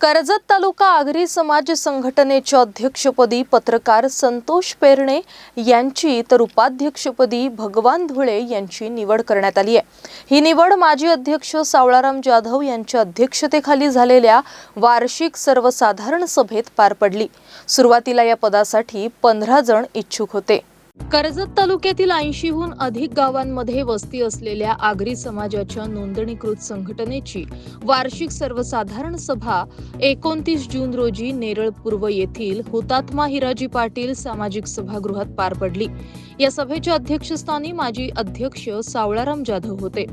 कर्जत तालुका आगरी समाज संघटनेच्या अध्यक्षपदी पत्रकार संतोष पेरणे यांची तर उपाध्यक्षपदी भगवान धुळे यांची निवड करण्यात आली आहे. ही निवड माजी अध्यक्ष सावळाराम जाधव यांच्या अध्यक्षतेखाली झालेल्या वार्षिक सर्वसाधारण सभेत पार पडली. सुरुवातीला या पदासाठी पंधरा जण इच्छुक होते. कर्जत तालुक्यातील ऐंशीहून अधिक गावांमध्ये वस्ती असलेल्या आगरी समाजाच्या नोंदणीकृत संघटनेची वार्षिक सर्वसाधारण सभा एकोणतीस जून रोजी नेरळ पूर्व येथील हुतात्मा हिराजी पाटील सामाजिक सभागृहात पार पडली. या सभेच्या अध्यक्षस्थानी माजी अध्यक्ष सावळाराम जाधव होते.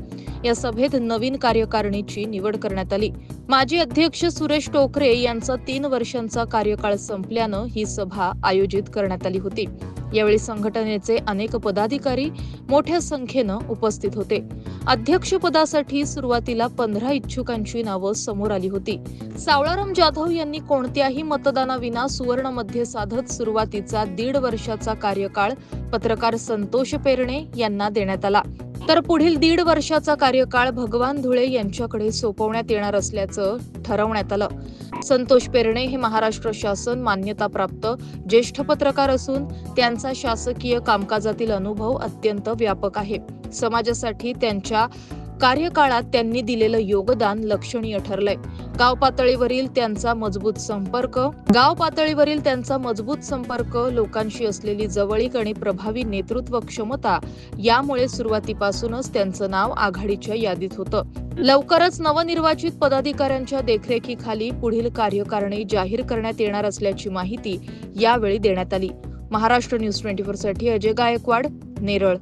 या सभेत नवीन कार्यकारिणीची निवड करण्यात आली. माजी अध्यक्ष सुरेश टोकरे यांचा तीन वर्षांचा कार्यकाळ संपल्यानं ही सभा आयोजित करण्यात आली होती. यावेळी संघटनेचे अनेक पदाधिकारी मोठ्या संख्येनं उपस्थित होते. अध्यक्षपदासाठी सुरुवातीला पंधरा इच्छुकांची नावं समोर आली होती. सावळाराम जाधव यांनी कोणत्याही मतदानाविना सुवर्णमध्ये साधत सुरुवातीचा दीड वर्षाचा कार्यकाळ पत्रकार संतोष पेरणे यांना देण्यात आला. तर पुढील दीड वर्षाचा कार्यकाळ भगवान धुळे यांच्याकडे सोपवण्यात येणार असल्याचं ठरवण्यात आलं. संतोष पेरणे हे महाराष्ट्र शासन मान्यताप्राप्त ज्येष्ठ पत्रकार असून त्यांचा शासकीय कामकाजातील अनुभव अत्यंत व्यापक आहे. समाजासाठी त्यांच्या कार्यकाळात त्यांनी दिलेलं योगदान लक्षणीय ठरलंय. गाव पातळीवरील त्यांचा मजबूत संपर्क गाव पातळीवरील त्यांचा मजबूत संपर्क लोकांशी असलेली जवळीक आणि प्रभावी नेतृत्व क्षमता यामुळे सुरुवातीपासूनच त्यांचं नाव आघाडीच्या यादीत होतं. लवकरच नवनिर्वाचित पदाधिकाऱ्यांच्या देखरेखीखाली पुढील कार्यकारणी जाहीर करण्यात येणार असल्याची माहिती यावेळी देण्यात आली. महाराष्ट्र न्यूज ट्वेंटी फोरसाठी अजय गायकवाड नेरळ.